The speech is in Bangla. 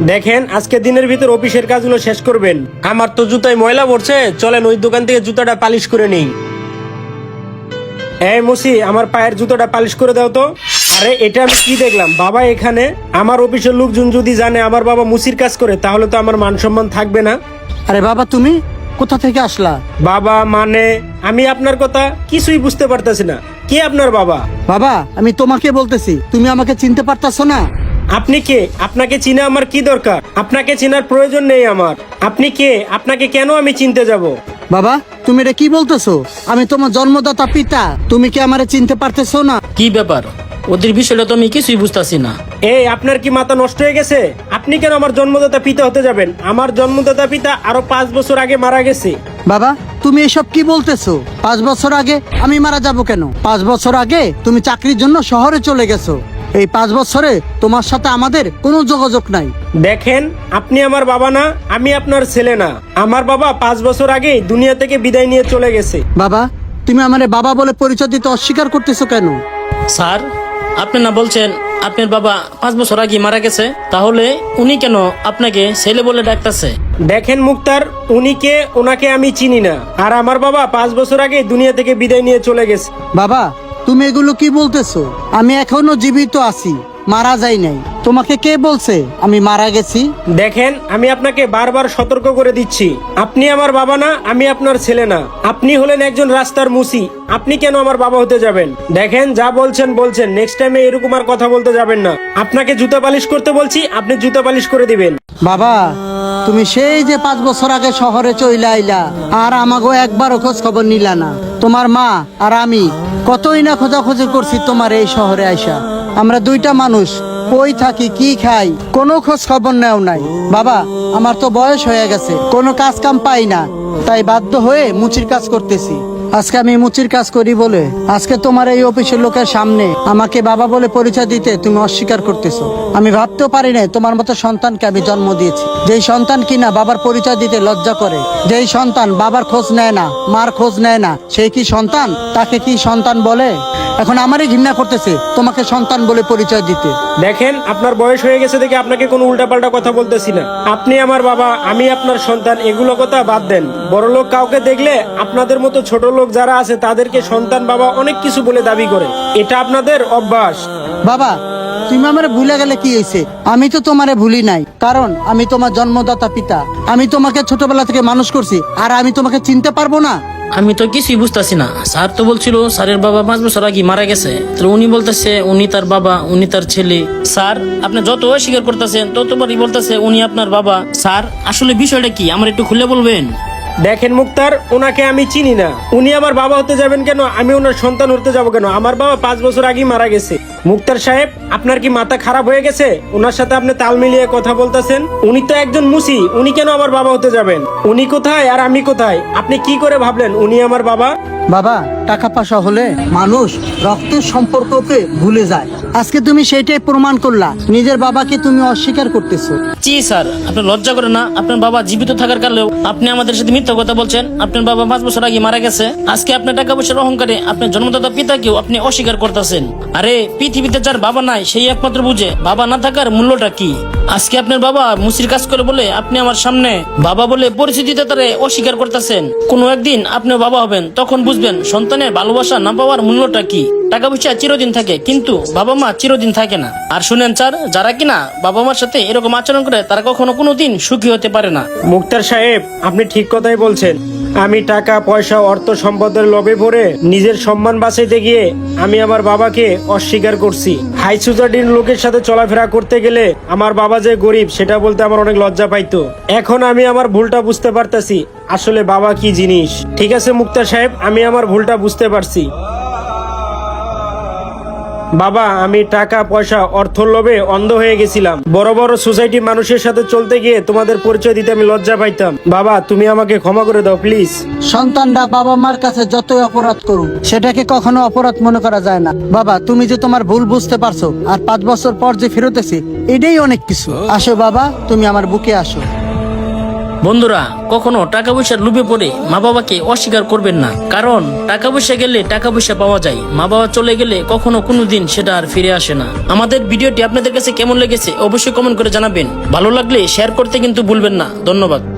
দেখেন আজকে দিনের ভিতর অফিসের কাজগুলো শেষ করবেন। আমার তো জুতায় ময়লা পড়ছে চলেন ওই দোকান থেকে জুতাটা পালিশ করে নিই। এই মুসি আমার পায়ের জুতোটা পালিশ করে দাও তো। আরে এটা আমি কি দেখলাম? বাবা এখানে। আমার অফিসের লোকজন যদি জানে আমার বাবা মুসির কাজ করে তাহলে তো আমার মান সম্মান থাকবে না। আরে বাবা তুমি? কোথা থেকে আসলা? বাবা মানে আমি আপনার কথা কিছুই বুঝতে পারতেছি না। কে আপনার বাবা? বাবা আমি তোমাকে বলতেছি। তুমি আমাকে চিনতে পারতাছো না? আপনি কে? আপনাকে চিনা আমার কি দরকার? আপনাকে চেনার প্রয়োজন নেই আমার। আপনি কে? আপনাকে কেন আমি চিনতে যাব? বাবা তুমি এটা কি বলতেছো? আমি তোমার জন্মদাতা পিতা। তুমি কি আমারে চিনতে পারতেছো না? কি ব্যাপার? ওদের বিষয়টা তো আমি কিছুই বুঝতাছি না। এই আপনার কি মাথা নষ্ট হয়ে গেছে? আপনি কেন আমার জন্মদাতা পিতা হতে যাবেন? আমার জন্মদাতা পিতা আরও পাঁচ বছর আগে মারা গেছে। বাবা তুমি এসব কি বলতেছো? পাঁচ বছর আগে আমি মারা যাব কেন? পাঁচ বছর আগে তুমি চাকরির জন্য শহরে চলে গেছো। এই পাঁচ বছরে তোমার সাথে আমাদের কোনো যোগাযোগ নাই। দেখেন আপনি আমার বাবা না আমি আপনার ছেলে না। আমার বাবা পাঁচ বছর আগে দুনিয়া থেকে বিদায় নিয়ে চলে গেছে। বাবা তুমি আমারে বাবা বলে পরিচয় দিতে অস্বীকার করতেছো কেন? স্যার আপনি না বলছেন আপনার বাবা পাঁচ বছর আগে মারা গেছে তাহলে উনি কেন আপনাকে ছেলে বলে ডাকতেছে? দেখেন মুক্তার উনি কে ওনাকে আমি চিনি না। আর আমার বাবা পাঁচ বছর আগে দুনিয়া থেকে বিদায় নিয়ে চলে গেছে। বাবা তুমি এগুলো কি বলতেছো? আমি এখনও জীবিত আছি মারা যাই নাই। তোমাকে কে বলছে আমি মারা গেছি? দেখেন আমি আপনাকে বারবার সতর্ক করে দিচ্ছি। আপনি আমার বাবা না আমি আপনার ছেলে না। আপনি হলেন একজন রাস্তার মুসি। আপনি কেন আমার বাবা হতে যাবেন? দেখেন যা বলছেন বলছেন। নেক্সট টাইমে এরকম আর কথা বলতে যাবেন না। আপনাকে জুতা পালিশ করতে বলছি আপনি জুতা পালিশ করে দিবেন। বাবা তুমি সেই যে পাঁচ বছর আগে শহরে চইলা আইলা, আর আমাকে একবারও খোঁজ খবর নিলা না। তোমার মা আর আমি কতই না খোঁজাখুঁজি করছি তোমার এই শহরে আইসা। আমরা দুইটা মানুষ, কই থাকি, কি খাই, কোনো খোঁজ খবর নেও নাই। বাবা, আমার তো বয়স হয়ে গেছে, কোনো কাজ কাম পাই না। তাই বাধ্য হয়ে মুচির কাজ করতেছি। আজকে আমি মুচির কাজ করি বলে। আজকে তোমার এই অফিসের লোকের সামনে আমাকে বাবা বলে পরিচয় দিতে তুমি অস্বীকার করতেছো। আমি ভাবতেও পারি না তোমার মতো সন্তানকে আমি জন্ম দিয়েছি। যেই সন্তান কিনা বাবার পরিচয় দিতে লজ্জা করে, যেই সন্তান বাবার খোঁজ নেয় না, মার খোঁজ নেয় না সেই কি সন্তান? তাকে কি সন্তান বলে? এখন আমারই ঘৃণা করতেছে তোমাকে সন্তান বলে পরিচয় দিতে। দেখেন, আপনার বয়স হয়ে গেছে দেখে আপনাকে কোনো উল্টাপাল্টা কথা বলতেছি না। আপনি আমার বাবা, আমি আপনার সন্তান, এগুলো কথা বাদ দেন। বড় লোক কাউকে দেখলে আপনাদের মতো ছোট লোক যারা আছে তাদেরকে সন্তান বাবা অনেক কিছু বলে দাবি করে। এটা আপনাদের অভ্যাস। বাবা তুমি আমারে ভুলে গেলে কি হয়েছে? আমি তো তোমারে ভুলি নাই। কারণ আমি তোমার জন্মদাতা পিতা। আমি তোমাকে ছোটবেলা থেকে মানুষ করছি আর আমি তোমাকে চিনতে পারব না। আমি তো কিছুই বুঝতাছি না। স্যার তো বলছিল স্যারের বাবা পাঁচ বছর আগে মারা গেছে। তো উনি বলতেছে উনি তার বাবা উনি তার ছেলে। স্যার আপনি যত অস্বীকার করতেছেন ততবারই বলতেছে উনি আপনার বাবা। স্যার আসলে বিষয়টা কি? আমার একটু খুলে বলবেন? দেখেন মুক্তার ওনাকে আমি চিনি না। উনি আমার বাবা হতে যাবেন কেন? আমি ওনার সন্তান হতে যাব কেন? আমার বাবা পাঁচ বছর আগেই মারা গেছে। মুক্তার সাহেব আপনার কি মাথা খারাপ হয়ে গেছে? ওনার সাথে আপনি তাল মিলিয়ে কথা বলতেছেন? উনি তো একজন মুসি উনি কেন আমার বাবা হতে যাবেন? উনি কোথায় আর আমি কোথায়? আপনি কি করে ভাবলেন উনি আমার বাবা? বাবা টাকা পয়সা হলে মানুষ রক্তের সম্পর্ককে ভুলে যায়। আজকে তুমি সেইটাই প্রমাণ করলা নিজের বাবাকে তুমি অস্বীকার করতেছো। জি স্যার আপনি লজ্জা করে না আপনার বাবা জীবিত থাকার কারণেও আপনি আমাদের সাথে মিথ্যা কথা বলছেন। আপনার বাবা পাঁচ বছর আগে মারা গেছে। আজকে আপনার টাকা পয়সার অহংকারে আপনার জন্মদাতা পিতাকেও আপনি অস্বীকার করতেছেন। আরে পৃথিবীতে যার বাবা নাই, সেই একমাত্র বুঝে বাবা না থাকার মূল্যটা কি? আজকে আপনার বাবা মুসির কাজ করে বলে আপনি আমার সামনে বাবা বলে পরিস্থিতিতে তারে অস্বীকার করতেছেন। কোনো একদিন আপনি বাবা হবেন, তখন বুঝবেন সন্তানের ভালোবাসা না পাওয়ার মূল্যটা কি? টাকা পয়সা চিরদিন থাকে, কিন্তু বাবা মা চিরদিন থাকে না। আর শুনেন স্যার, যারা কিনা বাবা মার সাথে এরকম আচরণ করে, তারা কখনো কোনোদিন সুখী হতে পারে না। মুক্তার সাহেব, আপনি ঠিক কথাই বলছেন। আমি টাকা, পয়সা, অর্থ সম্পদের লোভে পড়ে নিজের সম্মান বাঁচাইতে গিয়ে আমি আমার বাবাকে অস্বীকার করছি। হাই সোসাইটির লোকের সাথে চলাফেরা করতে গেলে আমার বাবা যে গরিব, সেটা বলতে আমার অনেক লজ্জা পাইতো। এখন আমি আমার ভুলটা বুঝতে পারতাছি, আসলে বাবা কি জিনিস? ঠিক আছে মুক্তা সাহেব, আমি আমার ভুলটা বুঝতে পারছি। বাবা, আমি টাকা, পয়সা, অর্থ লোভে অন্ধ হয়ে গেছিলাম। বড় বড় সোসাইটি মানুষের সাথে চলতে গিয়ে তোমাদের পরিচয় দিতে আমি লজ্জা পাইতাম। বাবা, তুমি আমাকে ক্ষমা করে দাও, প্লিজ। সন্তানরা বাবা মার কাছে যতই অপরাধ করুক, সেটাকে কখনো অপরাধ মনে করা যায় না। বাবা, তুমি যে তোমার ভুল বুঝতে পারছ, আর পাঁচ বছর পর যে ফেরত এসে এটাই অনেক কিছু। আসো বাবা, তুমি আমার বুকে আসো। বন্ধুরা, কখনো টাকা পয়সার লুপে পড়ে মা বাবাকে অস্বীকার করবেন না। কারণ, টাকা পয়সা গেলে টাকা পয়সা পাওয়া যায়। মা বাবা চলে গেলে কখনো কোনো দিন সেটা আর ফিরে আসে না। আমাদের ভিডিওটি আপনাদের কাছে কেমন লেগেছে অবশ্যই কমেন্ট করে জানাবেন। ভালো লাগলে শেয়ার করতে কিন্তু ভুলবেন না। ধন্যবাদ।